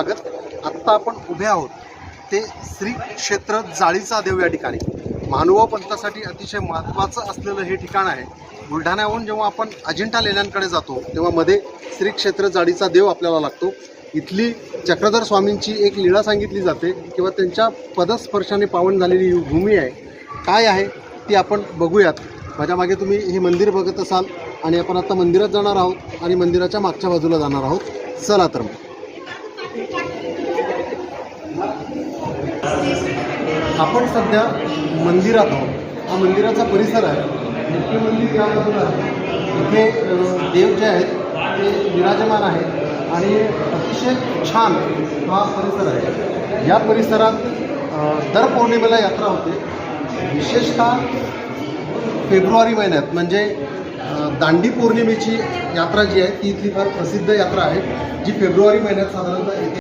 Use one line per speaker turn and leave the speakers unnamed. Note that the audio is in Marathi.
स्वागत. आत्ता आपण उभे आहोत ते श्री क्षेत्र जाळीचा देव या ठिकाणी. मानव पंथासाठी अतिशय महत्त्वाचं असलेलं हे ठिकाण आहे. बुलढाण्याहून जेव्हा आपण अजिंठा लेण्यांकडे जातो तेव्हा मध्ये श्री क्षेत्र जाळीचा देव आपल्याला लागतो. इथली चक्रधर स्वामींची एक लीळा सांगितली जाते किंवा त्यांच्या पदस्पर्शाने पावन झालेली ही भूमी आहे. काय आहे ती आपण बघूयात. माझ्या मागे तुम्ही हे मंदिर बघत असाल आणि आपण आता मंदिरात जाणार आहोत आणि मंदिराच्या मागच्या बाजूला जाणार आहोत. चला तर मग. आपण सध्या मंदिरात आहोत. हा मंदिराचा परिसर आहे. मुख्य मंदिर या बाजूला इथे देव जे आहेत ते विराजमान आहेत आणि अतिशय छान हा परिसर आहे. या परिसरात दर पौर्णिमेला यात्रा होते. विशेषतः फेब्रुवारी महिन्यात म्हणजे दांडी पौर्णिमेची यात्रा जी आहे ती इथली फार प्रसिद्ध यात्रा आहे जी फेब्रुवारी महिन्यात साधारणतः येते.